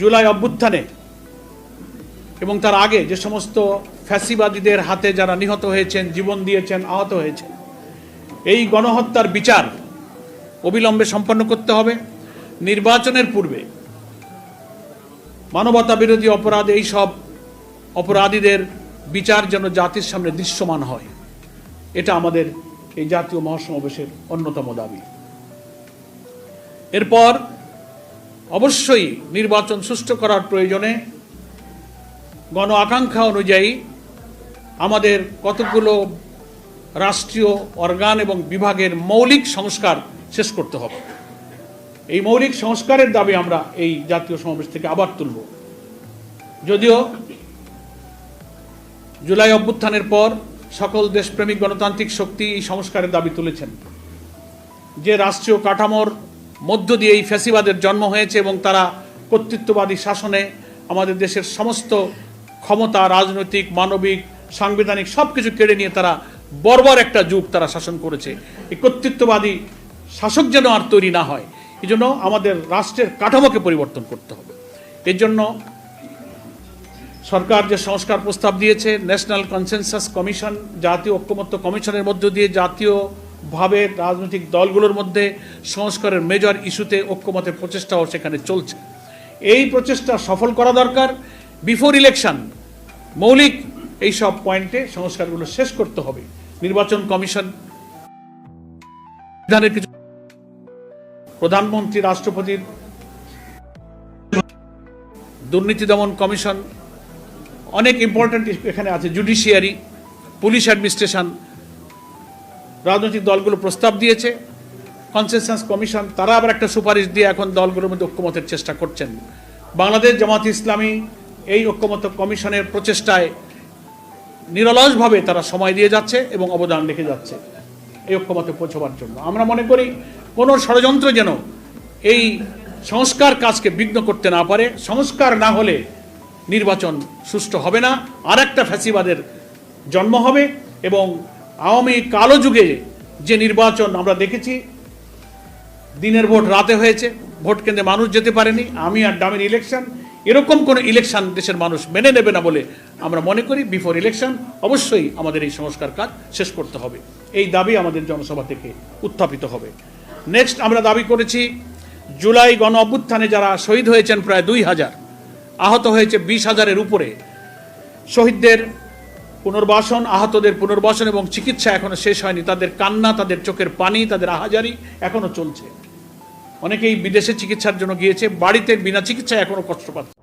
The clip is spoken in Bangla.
জুলাই অভ্যুত্থানে এবং তার আগে যে সমস্ত ফ্যাসিবাদীদের হাতে যারা নিহত হয়েছেন, জীবন দিয়েছেন, আহত হয়েছেন, এই গণহত্যার বিচার অবিলম্বে সম্পন্ন করতে হবে। নির্বাচনের পূর্বে মানবতা বিরোধী অপরাধ, এই সব অপরাধীদের বিচার যেন জাতির সামনে দৃশ্যমান হয়, এটা আমাদের এই জাতীয় মহাসমাবেশের অন্যতম দাবি। এরপর অবশ্যই নির্বাচন সুষ্ঠু করার প্রয়োজনে গণ আকাঙ্ক্ষা অনুযায়ী আমাদের কতগুলো রাষ্ট্রীয় অর্গান এবং বিভাগের মৌলিক সংস্কার শেষ করতে হবে। এই মৌলিক সংস্কারের দাবি আমরা এই জাতীয় সমাবেশ থেকে আবার তুলব। যদিও জুলাই অভ্যুত্থানের পর সকল দেশপ্রেমিক গণতান্ত্রিক শক্তি এই সংস্কারের দাবি তুলেছেন। যে রাষ্ট্রীয় কাঠামোর মধ্য দিয়ে এই ফ্যাসিবাদের জন্ম হয়েছে এবং তারা কর্তৃত্ববাদী শাসনে আমাদের দেশের সমস্ত ক্ষমতা, রাজনৈতিক, মানবিক, সাংবিধানিক সব কিছু কেড়ে নিয়ে তারা বর্বর একটা যুগ তারা শাসন করেছে। এই কর্তৃত্ববাদী শাসক যেন আর তৈরি না হয় এই জন্য আমাদের রাষ্ট্রের কাঠামোকে পরিবর্তন করতে হবে। এর জন্য সরকার যে সংস্কার প্রস্তাব দিয়েছে ন্যাশনাল কনসেনসাস কমিশন জাতীয় ঐক্যমত্য কমিশনের মধ্য দিয়ে জাতীয়ভাবে রাজনৈতিক দলগুলোর মধ্যে সংস্কারের মেজর ইস্যুতে ঐক্যমতের প্রচেষ্টাও সেখানে চলছে। এই প্রচেষ্টা সফল করা দরকার। বিফোর ইলেকশন মৌলিক এই সব পয়েন্টে সংস্কারগুলো শেষ করতে হবে। নির্বাচন কমিশন কিছু প্রধানমন্ত্রী রাষ্ট্রপতির দুর্নীতি দমন কমিশন, অনেক ইম্পর্ট্যান্ট এখানে আছে জুডিশিয়ারি পুলিশ অ্যাডমিনিস্ট্রেশন রাজনৈতিক দলগুলো প্রস্তাব দিয়েছে। কনসেনসাস কমিশন তারা আবার একটা সুপারিশ দিয়ে এখন দলগুলোর মধ্যে ঐক্যমতের চেষ্টা করছেন। বাংলাদেশ জামাত ইসলামী এই ঐক্যমত কমিশনের প্রচেষ্টায় নিরলসভাবে তারা সময় দিয়ে যাচ্ছে এবং অবদান রেখে যাচ্ছে এই ঐক্যমতে পৌঁছবার জন্য। আমরা মনে করি কোনো ষড়যন্ত্র যেন এই সংস্কার কাজকে বিঘ্ন করতে না পারে। সংস্কার না হলে নির্বাচন সুষ্ঠু হবে না। আর একটা ফ্যাসিবাদের জন্ম হবে এবং আওয়ামী কালো যুগে যে নির্বাচন আমরা দেখেছি, দিনের ভোট রাতে হয়েছে, ভোট কেন্দ্রে মানুষ যেতে পারেনি, আমি আর ডামের ইলেকশন এরকম কোনো ইলেকশন দেশের মানুষ মেনে নেবে না বলে আমরা মনে করি। বিফোর ইলেকশন অবশ্যই আমাদের এই সংস্কার কাজ শেষ করতে হবে। এই দাবি আমাদের জনসভা থেকে উত্থাপিত হবে। নেক্সট আমরা দাবি করেছি, জুলাই গণ অভ্যুত্থানে যারা শহীদ হয়েছেন প্রায় দুই হাজার, আহত হয়েছে বিশ হাজারের উপরে। শহীদদের পুনর্বাসন, আহতদের পুনর্বাসন এবং চিকিৎসা এখনও শেষ হয়নি। তাদের কান্না, তাদের চোখের পানি, তাদের আহাজারি এখনও চলছে। অনেকেই বিদেশে চিকিৎসার জন্য গিয়েছে, বাড়িতে বিনা চিকিৎসায় এখনও কষ্ট পাচ্ছে।